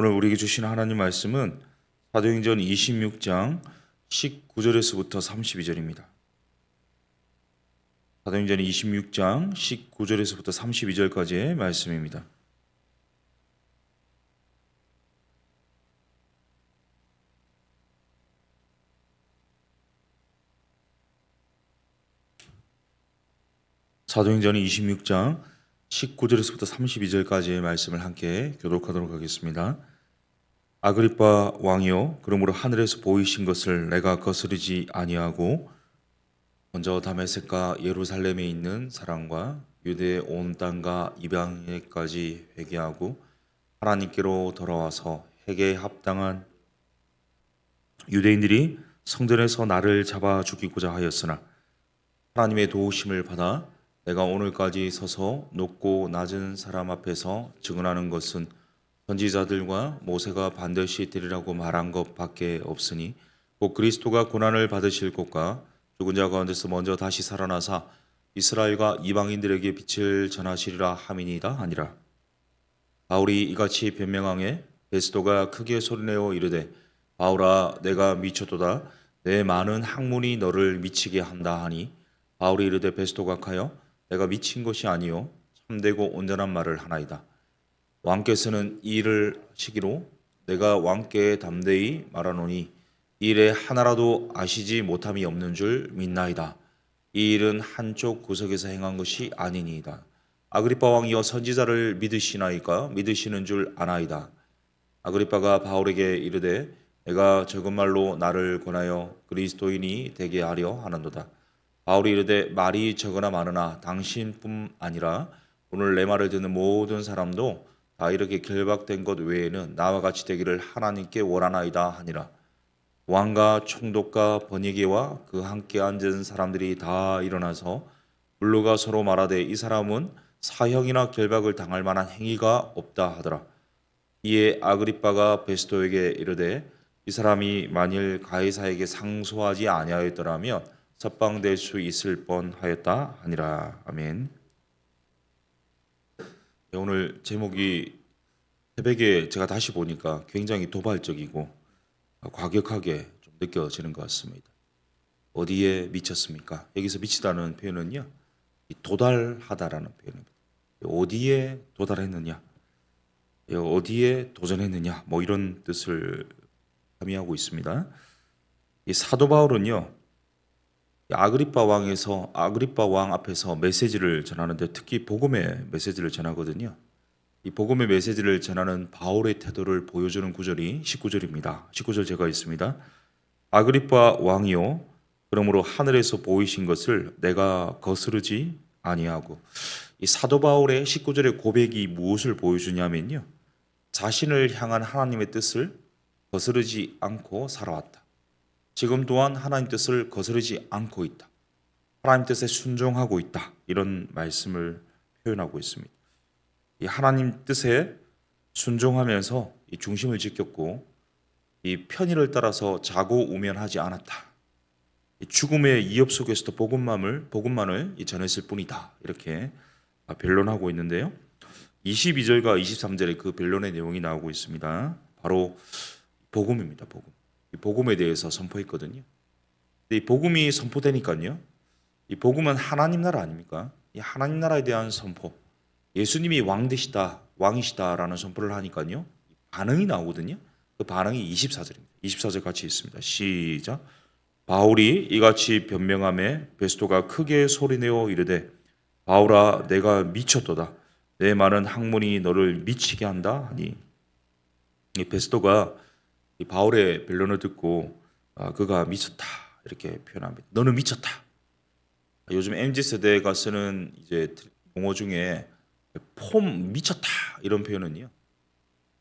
오늘 우리에게 주신 하나님 말씀은 사도행전 26장 19절에서부터 32절입니다. 사도행전 26장 19절에서부터 32절까지의 말씀입니다. 사도행전 26장 19절에서부터 32절까지의 말씀을 함께 교독하도록 하겠습니다. 아그리파 왕이요 그러므로 하늘에서 보이신 것을 내가 거스르지 아니하고 먼저 다메섹과 예루살렘에 있는 사람과 유대의 온 땅과 이방에까지 회개하고 하나님께로 돌아와서 회개에 합당한 유대인들이 성전에서 나를 잡아 죽이고자 하였으나 하나님의 도우심을 받아 내가 오늘까지 서서 높고 낮은 사람 앞에서 증언하는 것은 선지자들과 모세가 반드시 되리라고 말한 것밖에 없으니 곧 그리스도가 고난을 받으실 것과 죽은 자 가운데서 먼저 다시 살아나사 이스라엘과 이방인들에게 빛을 전하시리라 함이니이다 아니라. 바울이 이같이 변명하에 베스도가 크게 소리내어 이르되 바울아 내가 미쳤도다. 내 많은 학문이 너를 미치게 한다 하니 바울이 이르되 베스도가 하여 내가 미친 것이 아니요 참되고 온전한 말을 하나이다 왕께서는 이 일을 시기로 내가 왕께 담대히 말하노니 이 일에 하나라도 아시지 못함이 없는 줄 믿나이다. 이 일은 한쪽 구석에서 행한 것이 아니니이다. 아그리파 왕이여 선지자를 믿으시나이까 믿으시는 줄 아나이다. 아그리파가 바울에게 이르되 내가 적은 말로 나를 권하여 그리스도인이 되게 하려 하는도다. 바울이 이르되 말이 적으나 많으나 당신뿐 아니라 오늘 내 말을 듣는 모든 사람도 다 이렇게 결박된 것 외에는 나와 같이 되기를 하나님께 원하나이다 하니라. 왕과 총독과 번이게와 그 함께 앉은 사람들이 다 일어나서 물로가 서로 말하되 이 사람은 사형이나 결박을 당할 만한 행위가 없다 하더라. 이에 아그리빠가 베스도에게 이르되 이 사람이 만일 가이사에게 상소하지 아니하였더라면 석방될 수 있을 뻔하였다 하니라. 아멘. 네, 오늘 제목이 새벽에 제가 다시 보니까 굉장히 도발적이고 과격하게 좀 느껴지는 것 같습니다. 어디에 미쳤습니까? 여기서 미치다는 표현은요, 도달하다라는 표현입니다. 어디에 도달했느냐, 어디에 도전했느냐, 뭐 이런 뜻을 함의하고 있습니다. 이 사도 바울은요, 아그리파 왕에서 아그리파 왕 앞에서 메시지를 전하는데 특히 복음의 메시지를 전하거든요. 이 복음의 메시지를 전하는 바울의 태도를 보여주는 구절이 19절입니다. 19절 제가 있습니다. 아그리파 왕이요 그러므로 하늘에서 보이신 것을 내가 거스르지 아니하고 이 사도 바울의 19절의 고백이 무엇을 보여주냐면요. 자신을 향한 하나님의 뜻을 거스르지 않고 살아왔다. 지금 또한 하나님 뜻을 거스르지 않고 있다. 하나님 뜻에 순종하고 있다. 이런 말씀을 표현하고 있습니다. 이 하나님 뜻에 순종하면서 이 중심을 지켰고 이 편의를 따라서 자고 우면하지 않았다. 이 죽음의 이업 속에서도 복음만을 복음만을 전했을 뿐이다. 이렇게 변론하고 있는데요. 22절과 23절에 그 변론의 내용이 나오고 있습니다. 바로 복음입니다. 복음. 이 복음에 대해서 선포했거든요. 이 복음이 선포되니까요. 이 복음은 하나님 나라 아닙니까? 이 하나님 나라에 대한 선포. 예수님이 왕 되시다, 왕이시다라는 선포를 하니까요. 반응이 나오거든요. 그 반응이 24절입니다. 24절 같이 있습니다. 시작. 바울이 이같이 변명함에 베스토가 크게 소리내어 이르되 바울아 내가 미쳤도다. 내 많은 학문이 너를 미치게 한다 하니 이 베스토가 이 바울의 변론을 듣고 아, 그가 미쳤다 이렇게 표현합니다. 너는 미쳤다. 요즘 mz 세대가 쓰는 이제 용어 중에 폼 미쳤다 이런 표현은요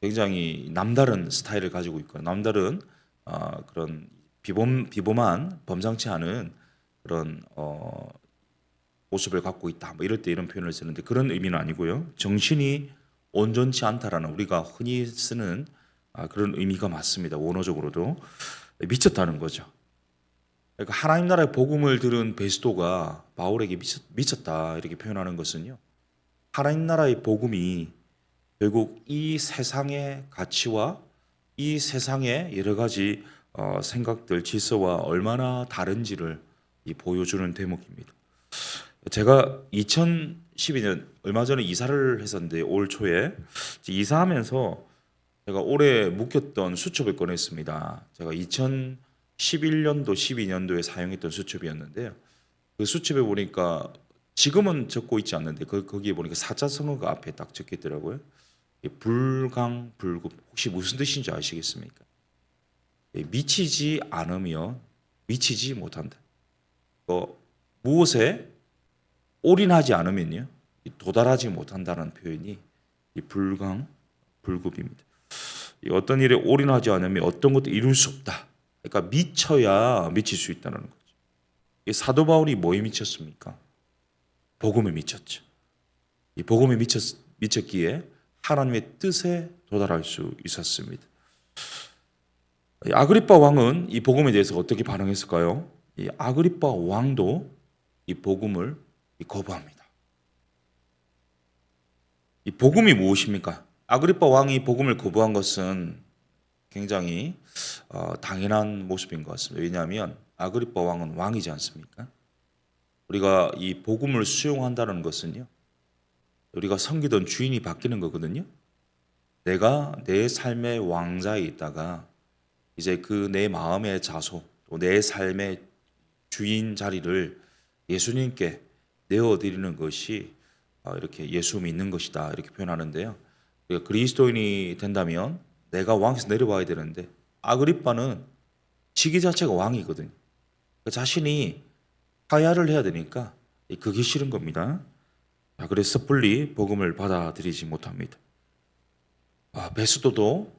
굉장히 남다른 스타일을 가지고 있고 남다른 어, 그런 비범 비범한 범상치 않은 그런 어, 모습을 갖고 있다. 뭐 이럴 때 이런 표현을 쓰는데 그런 의미는 아니고요. 정신이 온전치 않다라는 우리가 흔히 쓰는 아, 그런 의미가 맞습니다. 원어적으로도 미쳤다는 거죠. 그러니까 하나님 나라의 복음을 들은 베스도가 바울에게 미쳤, 미쳤다 이렇게 표현하는 것은요. 하나님 나라의 복음이 결국 이 세상의 가치와 이 세상의 여러 가지 어, 생각들, 질서와 얼마나 다른지를 이 보여주는 대목입니다. 제가 2012년 얼마 전에 이사를 했었는데 올 초에 이사하면서 제가 올해 묵혔던 수첩을 꺼냈습니다. 제가 2011년도, 12년도에 사용했던 수첩이었는데요. 그 수첩에 보니까 지금은 적고 있지 않는데 그, 거기에 보니까 사자성어가 앞에 딱 적혀 있더라고요. 이 불강 불급 혹시 무슨 뜻인지 아시겠습니까? 예, 미치지 않으면 미치지 못한다. 어, 무엇에 올인하지 않으면요 이 도달하지 못한다는 표현이 이 불강 불급입니다. 이 어떤 일에 올인하지 않으면 어떤 것도 이룰 수 없다. 그러니까 미쳐야 미칠 수 있다는 거죠. 이 사도 바울이 뭐에 미쳤습니까? 복음에 미쳤죠. 이 복음에 미쳤 미쳤기에 하나님의 뜻에 도달할 수 있었습니다. 이 아그리파 왕은 이 복음에 대해서 어떻게 반응했을까요? 이 아그리파 왕도 이 복음을 이 거부합니다. 이 복음이 무엇입니까? 아그리파 왕이 복음을 거부한 것은 굉장히 어, 당연한 모습인 것 같습니다. 왜냐하면 아그리파 왕은 왕이지 않습니까? 우리가 이 복음을 수용한다는 것은요, 우리가 섬기던 주인이 바뀌는 거거든요. 내가 내 삶의 왕자에 있다가 이제 그 내 마음의 자소, 또내 삶의 주인 자리를 예수님께 내어드리는 것이 어, 이렇게 예수 믿는 것이다 이렇게 표현하는데요. 우리가 그리스도인이 된다면 내가 왕에서 내려와야 되는데 아그리빠는 시기 자체가 왕이거든요. 그 자신이 하야를 해야 되니까 그게 싫은 겁니다. 자, 그래서 섣불리 복음을 받아들이지 못합니다. 아, 베스도도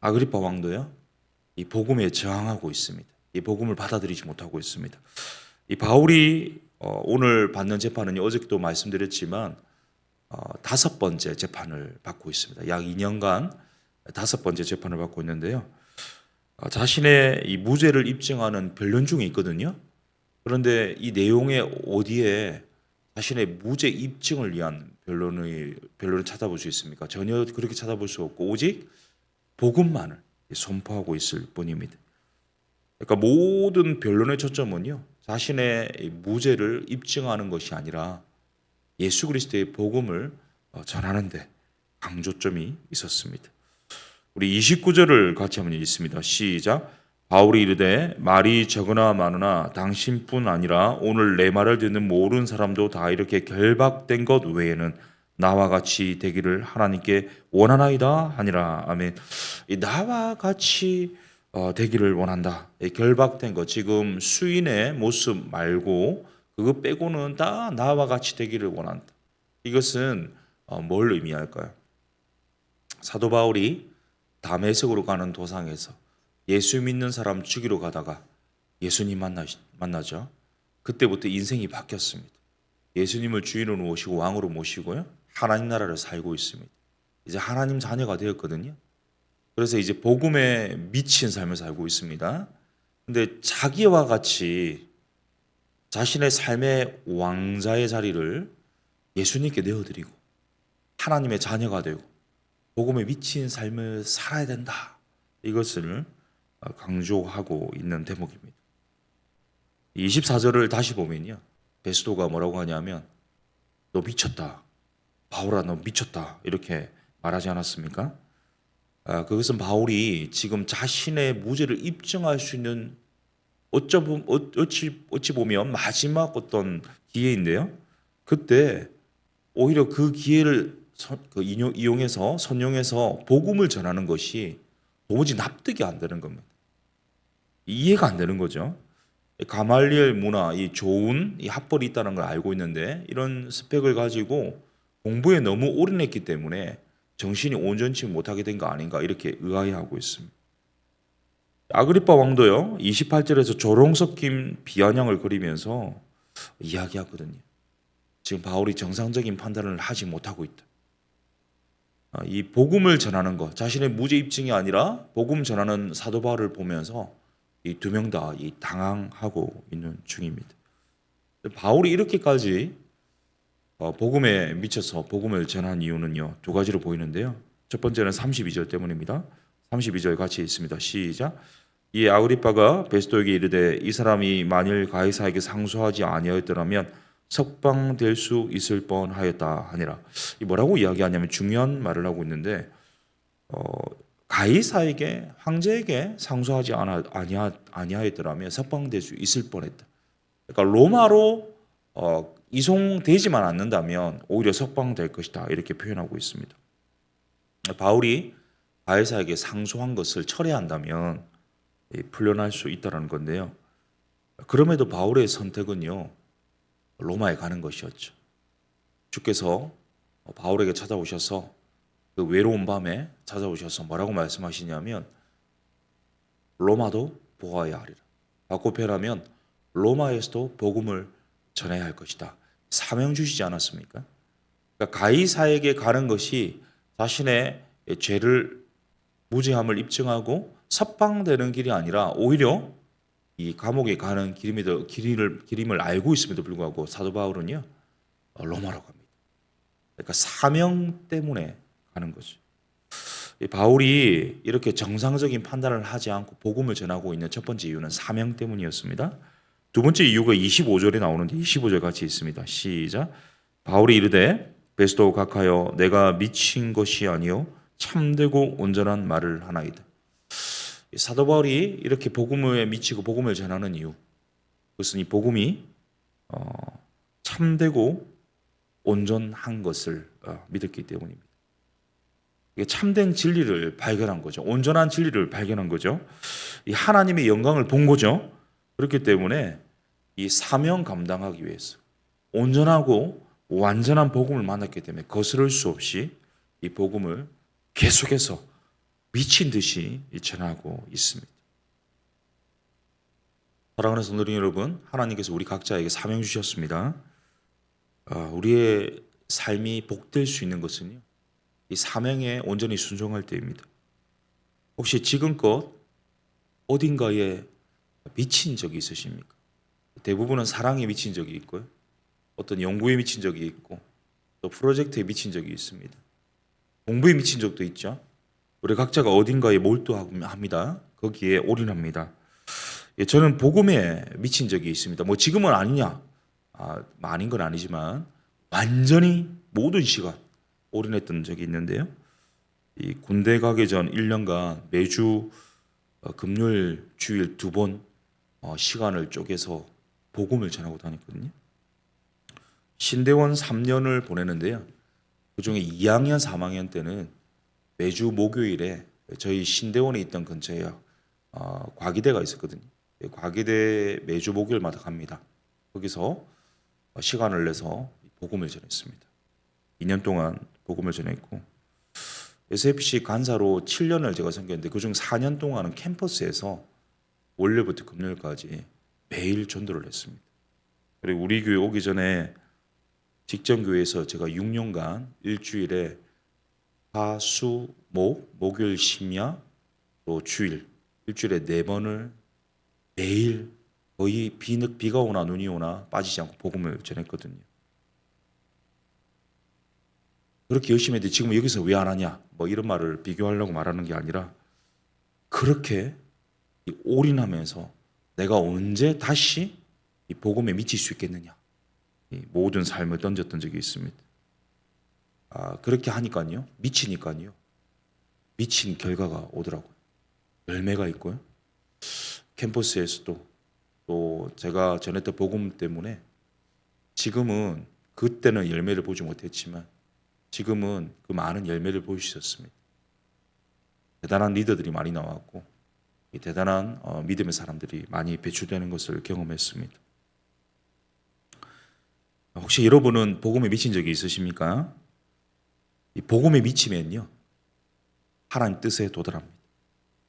아그리파 왕도요. 이 복음에 저항하고 있습니다. 이 복음을 받아들이지 못하고 있습니다. 이 바울이 어, 오늘 받는 재판은 어저께도 말씀드렸지만 어, 다섯 번째 재판을 받고 있습니다. 약 2년간 다섯 번째 재판을 받고 있는데요. 어, 자신의 이 무죄를 입증하는 변론 중에 있거든요. 그런데 이 내용의 어디에 자신의 무죄 입증을 위한 변론의 변론을 찾아볼 수 있습니까? 전혀 그렇게 찾아볼 수 없고 오직 복음만을 선포하고 있을 뿐입니다. 그러니까 모든 변론의 초점은요 자신의 이 무죄를 입증하는 것이 아니라 예수 그리스도의 복음을 어, 전하는데 강조점이 있었습니다. 우리 29절을 같이 한번 읽습니다. 시작. 바울이 이르되 말이 적으나 많으나 당신뿐 아니라 오늘 내 말을 듣는 모든 사람도 다 이렇게 결박된 것 외에는 나와 같이 되기를 하나님께 원하나이다 하니라 아멘. 이 나와 같이 어, 되기를 원한다. 이 결박된 것 지금 수인의 모습 말고 그거 빼고는 다 나와 같이 되기를 원한다. 이것은 어, 뭘 의미할까요? 사도 바울이 담에색으로 가는 도상에서 예수 믿는 사람 죽이러 가다가 예수님 만나, 만나죠. 그때부터 인생이 바뀌었습니다. 예수님을 주인으로 모시고 왕으로 모시고요. 하나님 나라를 살고 있습니다. 이제 하나님 자녀가 되었거든요. 그래서 이제 복음에 미친 삶을 살고 있습니다. 근데 자기와 같이 자신의 삶의 왕자의 자리를 예수님께 내어드리고 하나님의 자녀가 되고 복음에 미친 삶을 살아야 된다. 이것을 강조하고 있는 대목입니다. 24절을 다시 보면요. 베스도가 뭐라고 하냐면 너 미쳤다. 바울아 너 미쳤다. 이렇게 말하지 않았습니까? 아, 그것은 바울이 지금 자신의 무죄를 입증할 수 있는 어쩌 어찌 어찌 보면 마지막 어떤 기회인데요. 그때 오히려 그 기회를 선, 그 이용해서 선용해서 복음을 전하는 것이 도무지 납득이 안 되는 겁니다. 이해가 안 되는 거죠. 가말리엘 문화, 이 좋은 이 학벌이 있다는 걸 알고 있는데 이런 스펙을 가지고 공부에 너무 올인했기 때문에 정신이 온전치 못하게 된 거 아닌가 이렇게 의아해하고 있습니다. 아그리파 왕도요 28절에서 조롱 섞인 비아냥을 그리면서 이야기하거든요. 지금 바울이 정상적인 판단을 하지 못하고 있다. 아, 이 복음을 전하는 것, 자신의 무죄 입증이 아니라 복음 전하는 사도 바울을 보면서 이 두 명 다 이 당황하고 있는 중입니다. 바울이 이렇게까지 어, 복음에 미쳐서 복음을 전한 이유는요 두 가지로 보이는데요. 첫 번째는 32절 때문입니다. 32절 같이 있습니다. 시작. 이 아그리빠가 베스도에게 이르되 이 사람이 만일 가이사에게 상소하지 아니하였더라면 석방될 수 있을 뻔하였다 하니라. 이 뭐라고 이야기하냐면 중요한 말을 하고 있는데 어, 가이사에게 황제에게 상소하지 않아, 아니하, 아니하였더라면 석방될 수 있을 뻔했다. 그러니까 로마로 어, 이송되지만 않는다면 오히려 석방될 것이다 이렇게 표현하고 있습니다. 바울이 가이사에게 상소한 것을 철회한다면 이 풀려날 수 있다라는 건데요. 그럼에도 바울의 선택은요 로마에 가는 것이었죠. 주께서 바울에게 찾아오셔서 그 외로운 밤에 찾아오셔서 뭐라고 말씀하시냐면 로마도 보아야 하리라. 바꿔 표현하면 로마에서도 복음을 전해야 할 것이다. 사명 주시지 않았습니까? 그러니까 가이사에게 가는 것이 자신의 죄를 무죄함을 입증하고 석방되는 길이 아니라 오히려 이 감옥에 가는 길임에도 길을 길임을 알고 있음에도 불구하고 사도 바울은요 어, 로마로 갑니다. 그러니까 사명 때문에 가는 거죠. 이 바울이 이렇게 정상적인 판단을 하지 않고 복음을 전하고 있는 첫 번째 이유는 사명 때문이었습니다. 두 번째 이유가 25절에 나오는데 25절 같이 있습니다. 시작. 바울이 이르되 베스도 각하여 내가 미친 것이 아니요 참되고 온전한 말을 하나이다. 이 사도 바울이 이렇게 복음에 미치고 복음을 전하는 이유 그것은 이 복음이 어, 참되고 온전한 것을 어, 믿었기 때문입니다. 이게 참된 진리를 발견한 거죠. 온전한 진리를 발견한 거죠. 이 하나님의 영광을 본 거죠. 그렇기 때문에 이 사명 감당하기 위해서 온전하고 완전한 복음을 만났기 때문에 거스를 수 없이 이 복음을 계속해서 미친 듯이 전하고 있습니다. 사랑하는 성도님 여러분, 하나님께서 우리 각자에게 사명 주셨습니다. 아, 우리의 삶이 복될 수 있는 것은요, 이 사명에 온전히 순종할 때입니다. 혹시 지금껏 어딘가에 미친 적이 있으십니까? 대부분은 사랑에 미친 적이 있고요. 어떤 연구에 미친 적이 있고 또 프로젝트에 미친 적이 있습니다. 공부에 미친 적도 있죠. 우리 각자가 어딘가에 몰두합니다. 거기에 올인합니다. 예, 저는 복음에 미친 적이 있습니다. 뭐 지금은 아니냐? 아, 아닌 건 아니지만 완전히 모든 시간 올인했던 적이 있는데요. 이 군대 가기 전 1년간 매주 어, 금요일 주일 두번 어, 시간을 쪼개서 복음을 전하고 다녔거든요. 신대원 3년을 보내는데요. 그 중에 2학년, 3학년 때는 매주 목요일에 저희 신대원에 있던 근처에 어, 과기대가 있었거든요. 예, 과기대 매주 목요일마다 갑니다. 거기서 시간을 내서 복음을 전했습니다. 2년 동안 복음을 전했고 SFC 간사로 7년을 제가 섬겼는데 그중 4년 동안은 캠퍼스에서 월요일부터 금요일까지 매일 전도를 했습니다. 그리고 우리 교회 오기 전에 직전 교회에서 제가 6년간 일주일에 화수 목 목요일 심야 또 주일 일주일에 네 번을 매일 거의 비, 비가 오나 눈이 오나 빠지지 않고 복음을 전했거든요. 그렇게 열심히 했는데 지금 여기서 왜 안 하냐? 뭐 이런 말을 비교하려고 말하는 게 아니라 그렇게 이 올인하면서 내가 언제 다시 이 복음에 미칠 수 있겠느냐? 이 모든 삶을 던졌던 적이 있습니다. 아, 그렇게 하니까요. 미치니까요. 미친 결과가 오더라고요. 열매가 있고요. 캠퍼스에서도 또 제가 전했던 복음 때문에 지금은 그때는 열매를 보지 못했지만 지금은 그 많은 열매를 보이셨습니다. 대단한 리더들이 많이 나왔고 이 대단한 어, 믿음의 사람들이 많이 배출되는 것을 경험했습니다. 혹시 여러분은 복음에 미친 적이 있으십니까? 이 복음에 미치면요 하나님 뜻에 도달합니다.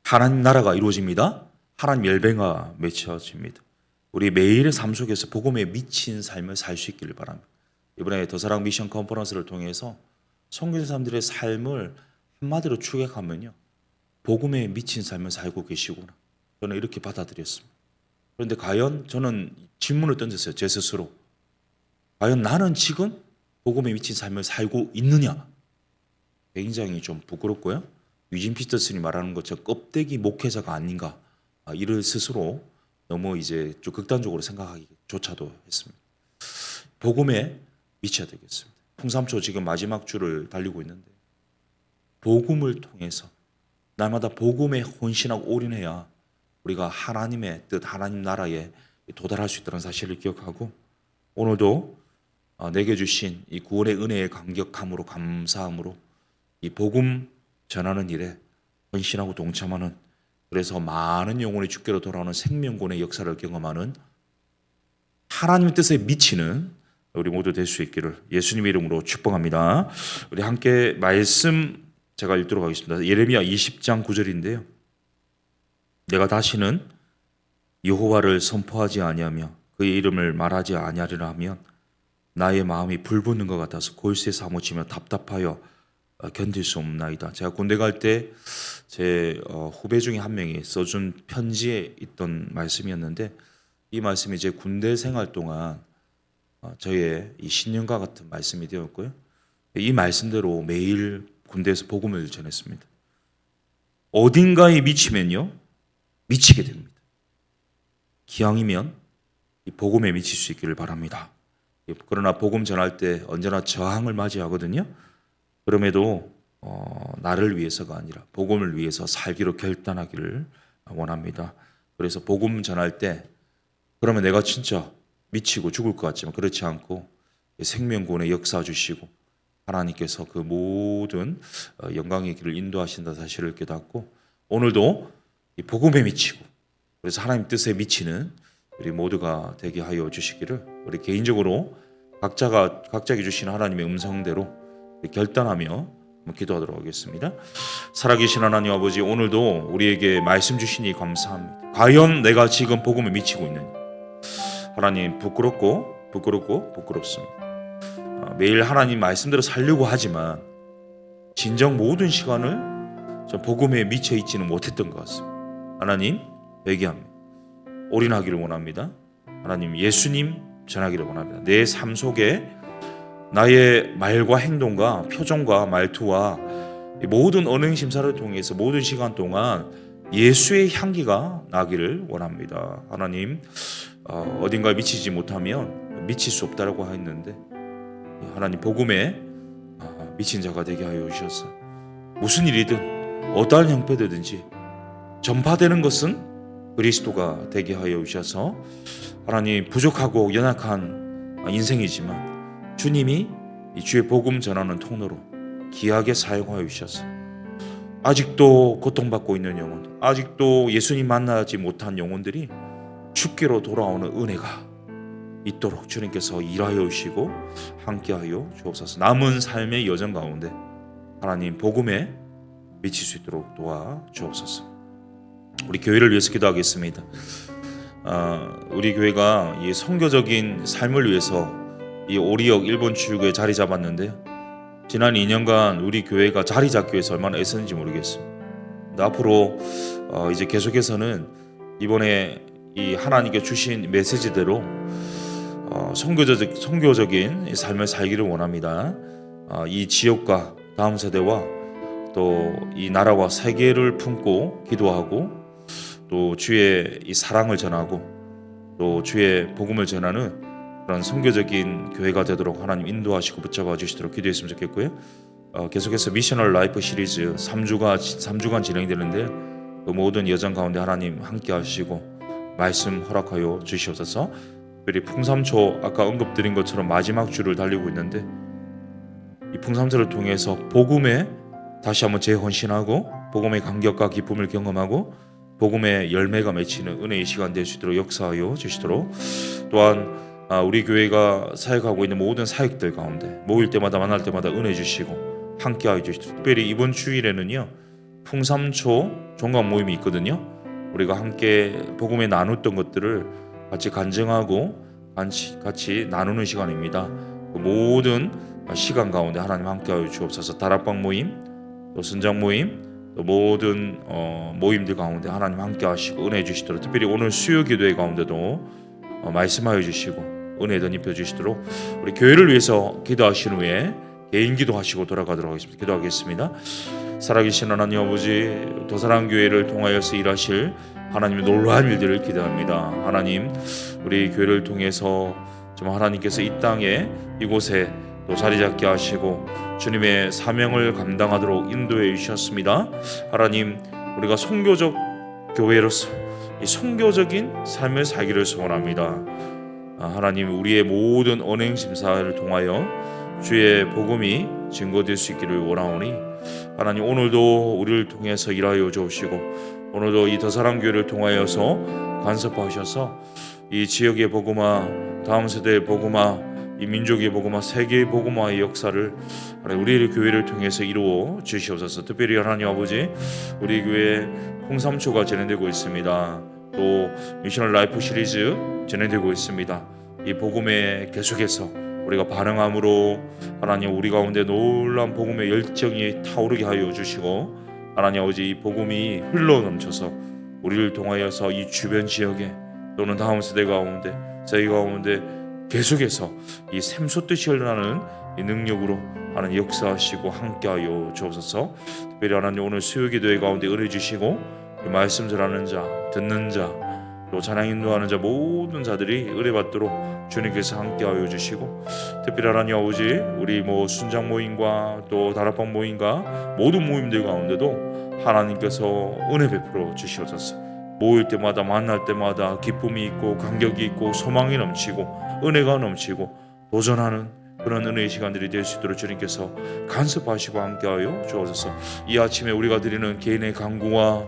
하나님 나라가 이루어집니다. 하나님 열배가 맺혀집니다. 우리 매일의 삶 속에서 복음에 미친 삶을 살 수 있기를 바랍니다. 이번에 더사랑 미션 컨퍼런스를 통해서 성교 사람들의 삶을 한마디로 추격하면요. 복음에 미친 삶을 살고 계시구나. 저는 이렇게 받아들였습니다. 그런데 과연 저는 질문을 던졌어요. 제 스스로. 과연 나는 지금 복음에 미친 삶을 살고 있느냐? 굉장히 좀 부끄럽고요. 유진 피터슨이 말하는 것처럼 껍데기 목회자가 아닌가 아, 이를 스스로 너무 이제 좀 극단적으로 생각하기조차도 했습니다. 복음에 미쳐야 되겠습니다. 풍삼초 지금 마지막 줄을 달리고 있는데 복음을 통해서 날마다 복음에 헌신하고 올인해야 우리가 하나님의 뜻, 하나님 나라에 도달할 수 있다는 사실을 기억하고 오늘도 어, 내게 주신 이 구원의 은혜의 감격함으로 감사함으로 이 복음 전하는 일에 헌신하고 동참하는 그래서 많은 영혼이 주께로 돌아오는 생명권의 역사를 경험하는 하나님의 뜻에 미치는 우리 모두 될 수 있기를 예수님의 이름으로 축복합니다. 우리 함께 말씀 제가 읽도록 하겠습니다. 예레미야 20장 9절인데요. 내가 다시는 여호와를 선포하지 아니하며 그의 이름을 말하지 아니하리라 하면 나의 마음이 불붙는 것 같아서 골수에 사무치며 답답하여 어, 견딜 수 없나이다. 제가 군대 갈 때제 어, 후배 중에 한 명이 써준 편지에 있던 말씀이었는데 이 말씀이 제 군대 생활 동안 어, 저의 이 신년과 같은 말씀이 되었고요. 이 말씀대로 매일 군대에서 복음을 전했습니다. 어딘가에 미치면요 미치게 됩니다. 기왕이면 이 복음에 미칠 수 있기를 바랍니다. 그러나 복음 전할 때 언제나 저항을 맞이하거든요. 그럼에도 어, 나를 위해서가 아니라 복음을 위해서 살기로 결단하기를 원합니다. 그래서 복음 전할 때 그러면 내가 진짜 미치고 죽을 것 같지만 그렇지 않고 생명권의 역사 주시고 하나님께서 그 모든 어, 영광의 길을 인도하신다 사실을 깨닫고 오늘도 이 복음에 미치고 그래서 하나님 뜻에 미치는 우리 모두가 되게 하여 주시기를 우리 개인적으로 각자가 각자에게 주신 하나님의 음성대로 결단하며 기도하도록 하겠습니다. 살아계신 하나님 아버지 오늘도 우리에게 말씀 주시니 감사합니다. 과연 내가 지금 복음에 미치고 있느냐? 하나님 부끄럽고 부끄럽고 부끄럽습니다. 아, 매일 하나님 말씀대로 살려고 하지만 진정 모든 시간을 저 복음에 미쳐 있지는 못했던 것 같습니다. 하나님 회개합니다. 올인하기를 원합니다. 하나님 예수님 전하기를 원합니다. 내 삶 속에 나의 말과 행동과 표정과 말투와 모든 언행 심사를 통해서 모든 시간 동안 예수의 향기가 나기를 원합니다. 하나님 어, 어딘가에 미치지 못하면 미칠 수 없다라고 했는데 하나님 복음에 어, 미친 자가 되게 하여 주셔서 무슨 일이든 어떠한 형편이든지 전파되는 것은 그리스도가 되게 하여 주셔서 하나님 부족하고 연약한 인생이지만 주님이 이 주의 복음 전하는 통로로 귀하게 사용하여 주셔서 아직도 고통받고 있는 영혼, 아직도 예수님 만나지 못한 영혼들이 죽기로 돌아오는 은혜가 있도록 주님께서 일하여 주시고 함께하여 주옵소서. 남은 삶의 여정 가운데 하나님 복음에 미칠 수 있도록 도와 주옵소서. 우리 교회를 위해서 기도하겠습니다. 아, 우리 교회가 이 선교적인 삶을 위해서 이 오리역 일본 출구에 자리 잡았는데요. 지난 2년간 우리 교회가 자리 잡기 위해서 얼마나 애썼는지 모르겠습니다. 앞으로 어, 이제 계속해서는 이번에 이 하나님께 주신 메시지대로 어, 선교적 선교적인 삶을 살기를 원합니다. 어, 이 지역과 다음 세대와 또 이 나라와 세계를 품고 기도하고 또 주의 이 사랑을 전하고 또 주의 복음을 전하는 그런 선교적인 교회가 되도록 하나님 인도하시고 붙잡아 주시도록 기도했으면 좋겠고요. 어, 계속해서 미셔널 라이프 시리즈 3주가 3주간 진행되는데 그 모든 여정 가운데 하나님 함께 하시고 말씀 허락하여 주시옵소서. 특별히 풍삼초 아까 언급드린 것처럼 마지막 주를 달리고 있는데 이 풍삼초를 통해서 복음에 다시 한번 재헌신하고 복음의 감격과 기쁨을 경험하고 복음의 열매가 맺히는 은혜의 시간 될 수 있도록 역사하여 주시도록 또한 아, 우리 교회가 사역하고 있는 모든 사역들 가운데 모일 때마다 만날 때마다 은혜 주시고 함께하여 주시도록 특별히 이번 주일에는요 풍삼초 종강 모임이 있거든요. 우리가 함께 복음에 나눴던 것들을 같이 간증하고 같이, 같이 나누는 시간입니다. 그 모든 시간 가운데 하나님 함께하여 주옵소서. 다락방 모임 또 선장 모임 또 모든 어, 모임들 가운데 하나님 함께하시고 은혜 주시도록. 특별히 오늘 수요 기도회 가운데도 어, 말씀하여 주시고 은혜 덧입혀 주시도록 우리 교회를 위해서 기도하신 후에 개인 기도하시고 돌아가도록 하겠습니다. 기도하겠습니다. 살아계신 하나님 아버지 도사랑 교회를 통하여서 일하실 하나님의 놀라운 일들을 기대합니다. 하나님 우리 교회를 통해서 좀 하나님께서 이 땅에 이곳에 또 자리 잡게 하시고 주님의 사명을 감당하도록 인도해 주셨습니다. 하나님 우리가 선교적 교회로서 이 선교적인 삶을 살기를 소원합니다. 아, 하나님 우리의 모든 언행 심사를 통하여 주의 복음이 증거될 수 있기를 원하오니 하나님 오늘도 우리를 통해서 일하여 주시고 오늘도 이 더사랑 교회를 통하여서 간섭하셔서 이 지역의 복음화 다음 세대의 복음화 이 민족의 복음화 세계의 복음화의 역사를 우리의 교회를 통해서 이루어 주시옵소서. 특별히 하나님 아버지 우리 교회 홍삼초가 진행되고 있습니다 또 미셔널 라이프 시리즈 진행되고 있습니다. 이 복음에 계속해서 우리가 반응함으로 하나님 우리 가운데 놀라운 복음의 열정이 타오르게 하여 주시고 하나님 아버지 이 복음이 흘러 넘쳐서 우리를 통하여서 이 주변 지역에 또는 다음 세대 가운데 저희 가운데 계속해서 이 샘솟듯이 흘러나는 이 능력으로 하나님 역사하시고 함께하여 주옵소서. 특별히 하나님 오늘 수요 기도회 가운데 은혜 주시고 이 말씀 전하는 자 듣는 자 또 찬양 인도하는 자 모든 자들이 은혜 받도록 주님께서 함께하여 주시고 특별히 하나님 아버지 우리 뭐 순장 모임과 또 다락방 모임과 모든 모임들 가운데도 하나님께서 은혜 베풀어 주시옵소서. 모일 때마다 만날 때마다 기쁨이 있고 감격이 있고 소망이 넘치고 은혜가 넘치고 도전하는 그런 은혜의 시간들이 될 수 있도록 주님께서 간섭하시고 함께하여 주옵소서. 이 아침에 우리가 드리는 개인의 간구와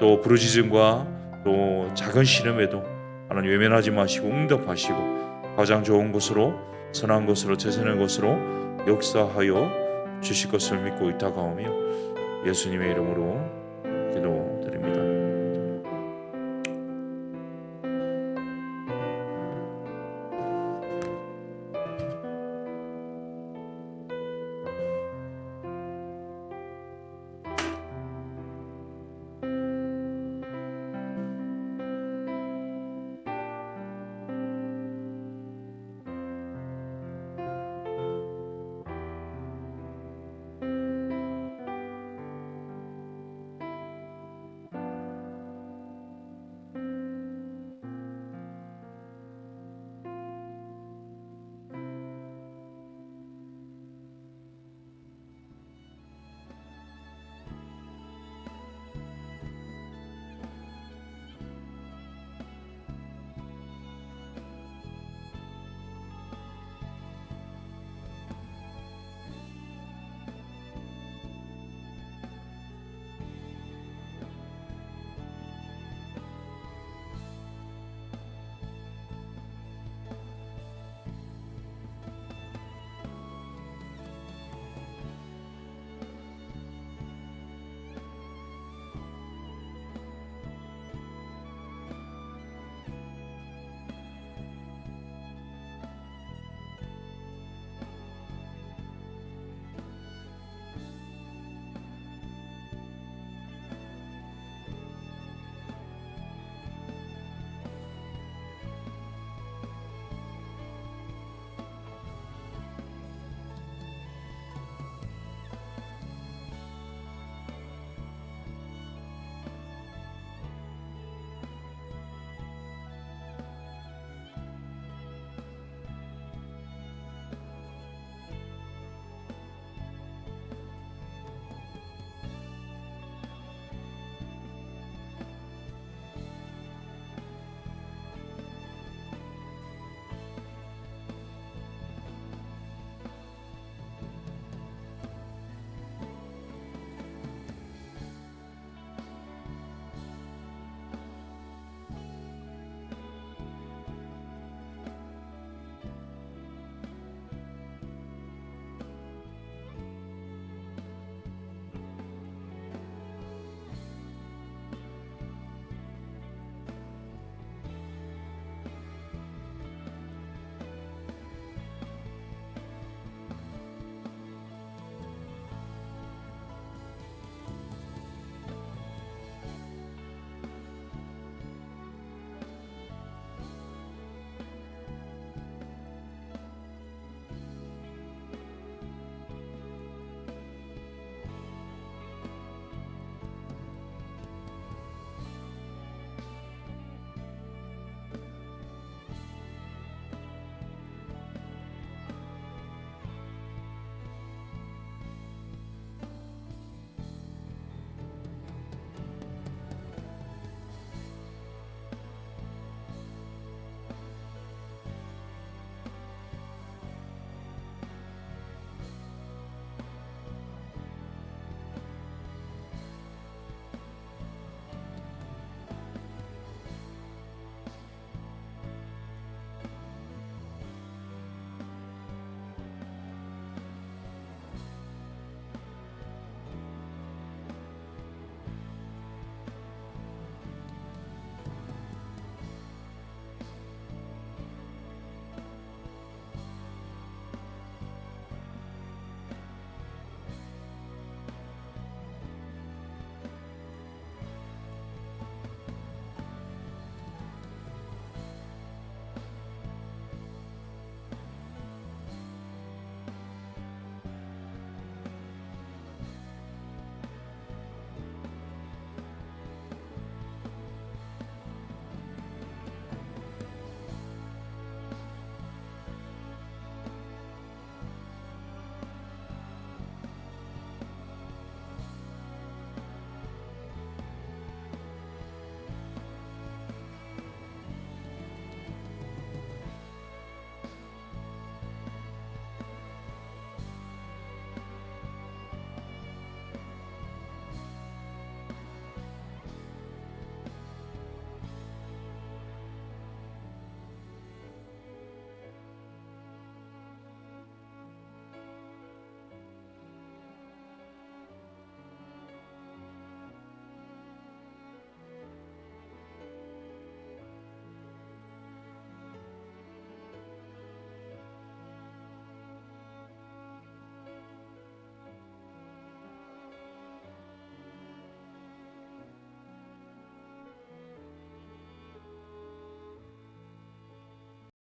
또 부르짖음과 또 작은 신음에도 하나님 외면하지 마시고 응답하시고 가장 좋은 것으로 선한 것으로 최선의 것으로 역사하여 주실 것을 믿고 있다가오며 예수님의 이름으로